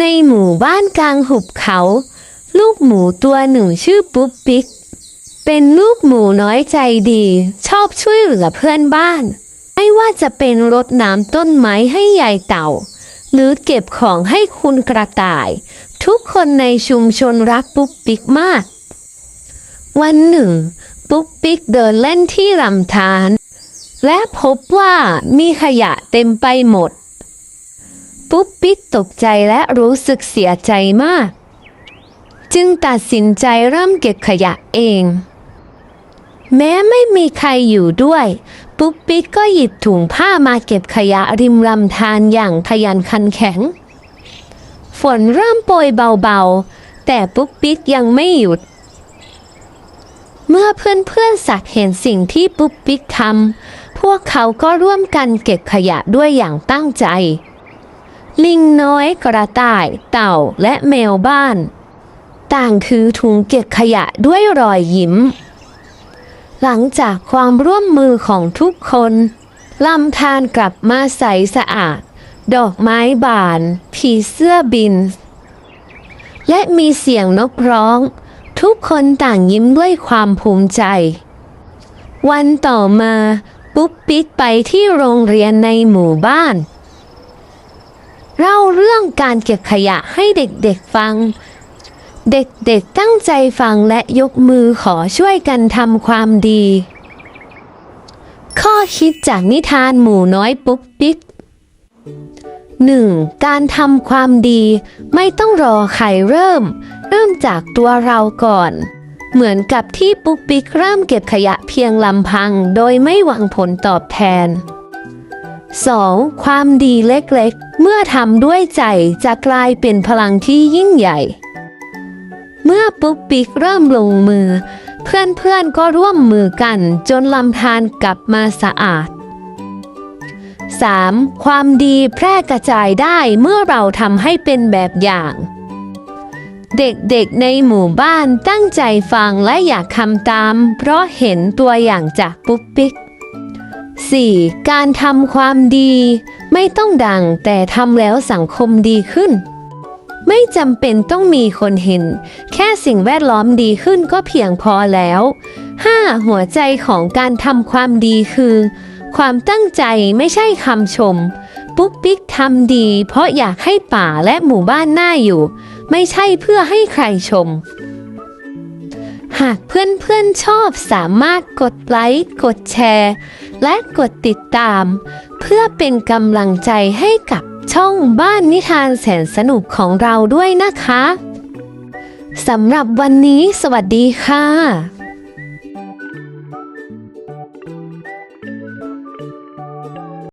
ในหมู่บ้านกลางหุบเขา ลูกหมูตัวหนึ่งชื่อปุ๊บปิ๊ก เป็นลูกหมูน้อยใจดี ชอบช่วยเหลือเพื่อนบ้าน ไม่ว่าจะเป็นรดน้ำต้นไม้ให้ยายเต่า หรือเก็บของให้คุณกระต่าย ทุกคนในชุมชนรักปุ๊กปิ๊กมาก วันหนึ่ง ปุ๊กปิ๊กเดินเล่นที่ลำธารและพบว่ามีขยะเต็มไปหมด ปุ๊กปิ๊กตกใจและรู้สึกเสียใจมาก จึงตัดสินใจเริ่มเก็บขยะเอง แม้ไม่มีใครอยู่ด้วย ปุ๊กปิ๊กก็หยิบถุงผ้ามาเก็บขยะริมลำธารอย่างขยันขันแข็ง ฝนเริ่มโปรยเบาๆ แต่ปุ๊กปิ๊กยังไม่หยุดเมื่อเพื่อนๆสักเห็นสิ่งที่ปุ๊กปิ๊กทำ พวกเขาก็ร่วมกันเก็บขยะด้วยอย่างตั้งใจ ลิงน้อยกระต่าย เต่าและแมวบ้าน ต่างถือถุงเก็บขยะด้วยรอยยิ้ม หลังจากความร่วมมือของทุกคนลำธารกลับมาใสสะอาด ดอกไม้บาน ผีเสื้อบิน และมีเสียงนกร้อง ทุกคนต่างยิ้มด้วยความภูมิใจ วันต่อมาปุ๊บปิ๊กไปที่โรงเรียนในหมู่บ้าน เล่าเรื่องการเก็บขยะให้เด็กๆฟัง เด็กๆตั้งใจฟังและยกมือขอช่วยกันทำความดี ข้อคิดจากนิทานหมูน้อยปุ๊บปิ๊ก 1. การทำความดีไม่ต้องรอใครเริ่ม เริ่มจากตัวเราก่อน เหมือนกับที่ปุ๊กปิ๊กเริ่มเก็บขยะเพียงลำพัง โดยไม่หวังผลตอบแทน 2. ความดีเล็กๆ เมื่อทำด้วยใจจะกลายเป็นพลังที่ยิ่งใหญ่ เมื่อปุ๊กปิ๊กเริ่มลงมือ เพื่อนๆก็ร่วมมือกันจนลำธารกลับมาสะอาด 3. ความดีแพร่กระจายได้เมื่อเราทำให้เป็นแบบอย่าง เด็กๆในหมู่บ้านตั้งใจฟังและอยากทำตาม เพราะเห็นตัวอย่างจากปุ๊กปิ๊ก 4. การทำความดี ไม่ต้องดังแต่ทำแล้วสังคมดีขึ้น ไม่จำเป็นต้องมีคนเห็น แค่สิ่งแวดล้อมดีขึ้นก็เพียงพอแล้ว 5. หัวใจของการทำความดีคือ ความตั้งใจไม่ใช่คำชม ปุ๊กปิ๊กทำดี เพราะอยากให้ป่าและหมู่บ้านน่าอยู่ ไม่ใช่เพื่อให้ใครชม หากเพื่อนๆชอบสามารถกดไลค์ กดแชร์ และกดติดตาม เพื่อเป็นกำลังใจให้กับช่องบ้านนิทานแสนสนุกของเราด้วยนะคะ สำหรับวันนี้สวัสดีค่ะ